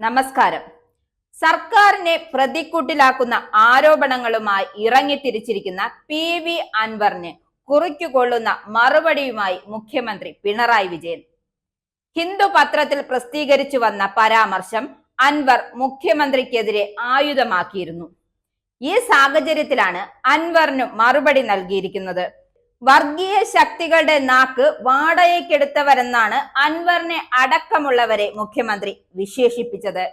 നമസ്കാരം. സർക്കാരിനെ പ്രതിക്കൂട്ടിലാക്കുന്ന ആരോപണങ്ങളുമായി ഇറങ്ങിത്തിരിച്ചിരിക്കുന്ന P V അൻവറിന് കുറിക്കുകൊള്ളുന്ന മറുപടിയുമായി മുഖ്യമന്ത്രി പിണറായി വിജയൻ. ഹിന്ദു പത്രത്തിൽ പ്രസിദ്ധീകരിച്ചു വന്ന പരാമർശം അൻവർ മുഖ്യമന്ത്രിക്കെതിരെ ആയുധമാക്കിയിരുന്നു. ഈ സാഹചര്യത്തിലാണ് അൻവറിന് മറുപടി നൽകിയിരിക്കുന്നത്. വർഗീയ ശക്തികളുടെ നാക്ക് വാടകയ്ക്കെടുത്തവരെന്നാണ് അൻവറിനെ അടക്കമുള്ളവരെ മുഖ്യമന്ത്രി വിശേഷിപ്പിച്ചത്.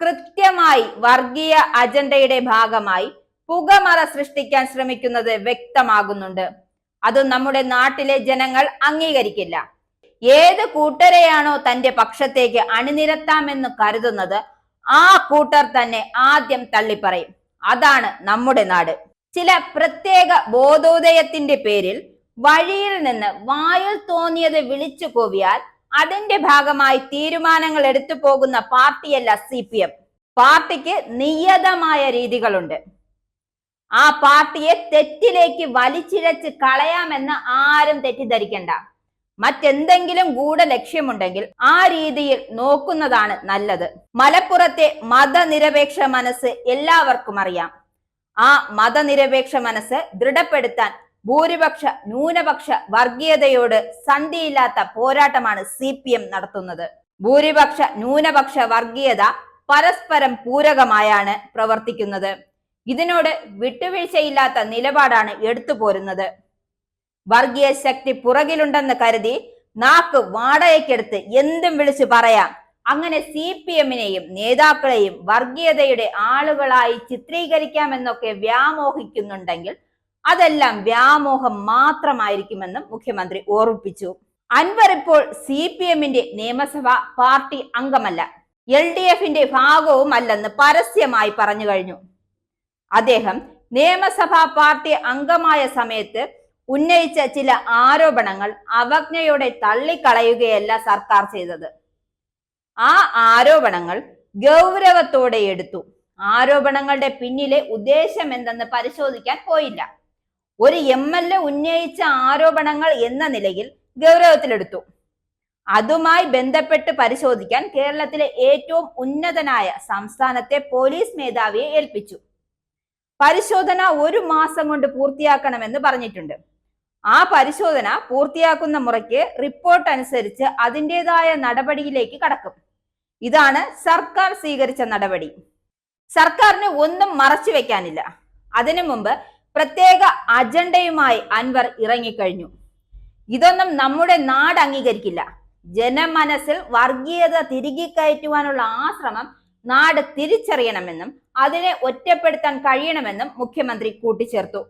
കൃത്യമായി വർഗീയ അജണ്ടയുടെ ഭാഗമായി പുകമറ സൃഷ്ടിക്കാൻ ശ്രമിക്കുന്നത് വ്യക്തമാകുന്നുണ്ട്. അത് നമ്മുടെ നാട്ടിലെ ജനങ്ങൾ അംഗീകരിക്കില്ല. ഏത് കൂട്ടരെയാണോ തന്റെ പക്ഷത്തേക്ക് അണിനിരത്താമെന്ന് കരുതുന്നത് ആ കൂട്ടർ തന്നെ ആദ്യം തള്ളിപ്പറയും. അതാണ് നമ്മുടെ നാട്. ചില പ്രത്യേക ബോധോദയത്തിന്റെ പേരിൽ വഴിയിൽ നിന്ന് വായിൽ തോന്നിയത് വിളിച്ചു കൂവിയാൽ അതിന്റെ ഭാഗമായി തീരുമാനങ്ങൾ എടുത്തു പോകുന്ന പാർട്ടിയല്ല സി പി എം. പാർട്ടിക്ക് നിയതമായ രീതികളുണ്ട്. ആ പാർട്ടിയെ തെറ്റിലേക്ക് വലിച്ചിഴച്ച് കളയാമെന്ന് ആരും തെറ്റിദ്ധരിക്കണ്ട. മറ്റെന്തെങ്കിലും ഗൂഢ ലക്ഷ്യമുണ്ടെങ്കിൽ ആ രീതിയിൽ നോക്കുന്നതാണ് നല്ലത്. മലപ്പുറത്തെ മതനിരപേക്ഷ മനസ്സ് എല്ലാവർക്കും അറിയാം. ആ മതനിരപേക്ഷ മനസ്സ് ദൃഢപ്പെടുത്താൻ ഭൂരിപക്ഷ ന്യൂനപക്ഷ വർഗീയതയോട് സന്ധിയില്ലാത്ത പോരാട്ടമാണ് സി പി എം നടത്തുന്നത്. ഭൂരിപക്ഷ ന്യൂനപക്ഷ വർഗീയത പരസ്പരം പൂരകമായാണ് പ്രവർത്തിക്കുന്നത്. ഇതിനോട് വിട്ടുവീഴ്ചയില്ലാത്ത നിലപാടാണ് എടുത്തു പോരുന്നത്. വർഗീയ ശക്തി പുറകിലുണ്ടെന്ന് കരുതി നാക്ക് വാടകയ്ക്കെടുത്ത് എന്തും വിളിച്ചു പറയാം. അങ്ങനെ സി പി എമ്മിനെയും നേതാക്കളെയും വർഗീയതയുടെ ആളുകളായി ചിത്രീകരിക്കാമെന്നൊക്കെ വ്യാമോഹിക്കുന്നുണ്ടെങ്കിൽ അതെല്ലാം വ്യാമോഹം മാത്രമായിരിക്കുമെന്നും മുഖ്യമന്ത്രി ഓർമ്മിപ്പിച്ചു. അൻവർ ഇപ്പോൾ സി പി എമ്മിന്റെ നിയമസഭ പാർട്ടി അംഗമല്ല. എൽ ഡി എഫിന്റെ ഭാഗവും അല്ലെന്ന് പരസ്യമായി പറഞ്ഞു കഴിഞ്ഞു. അദ്ദേഹം നിയമസഭാ പാർട്ടി അംഗമായ സമയത്ത് ഉന്നയിച്ച ചില ആരോപണങ്ങൾ അവജ്ഞയോടെ തള്ളിക്കളയുകയല്ല സർക്കാർ ചെയ്തത്. ആ ആരോപണങ്ങൾ ഗൗരവത്തോടെ എടുത്തു. ആരോപണങ്ങളുടെ പിന്നിലെ ഉദ്ദേശം എന്തെന്ന് പരിശോധിക്കാൻ പോയില്ല. ഒരു എം എൽ എ ഉന്നയിച്ച ആരോപണങ്ങൾ എന്ന നിലയിൽ ഗൗരവത്തിലെടുത്തു. അതുമായി ബന്ധപ്പെട്ട് പരിശോധിക്കാൻ കേരളത്തിലെ ഏറ്റവും ഉന്നതനായ സംസ്ഥാനത്തെ പോലീസ് മേധാവിയെ ഏൽപ്പിച്ചു. പരിശോധന ഒരു മാസം കൊണ്ട് പൂർത്തിയാക്കണമെന്ന് പറഞ്ഞിട്ടുണ്ട്. ആ പരിശോധന പൂർത്തിയാക്കുന്ന മുറയ്ക്ക് റിപ്പോർട്ട് അനുസരിച്ച് അതിന്റെതായ നടപടിയിലേക്ക് കടക്കും. ഇതാണ് സർക്കാർ സ്വീകരിച്ച നടപടി. സർക്കാരിന് ഒന്നും മറച്ചു വെക്കാനില്ല. അതിനു മുമ്പ് പ്രത്യേക അജണ്ടയുമായി അൻവർ ഇറങ്ങിക്കഴിഞ്ഞു. ഇതൊന്നും നമ്മുടെ നാട് അംഗീകരിക്കില്ല. ജനമനസ്സിൽ വർഗീയത തിരികെ കയറ്റുവാനുള്ള ആ ശ്രമം നാട് തിരിച്ചറിയണമെന്നും അതിനെ ഒറ്റപ്പെടുത്താൻ കഴിയണമെന്നും മുഖ്യമന്ത്രി കൂട്ടിച്ചേർത്തു.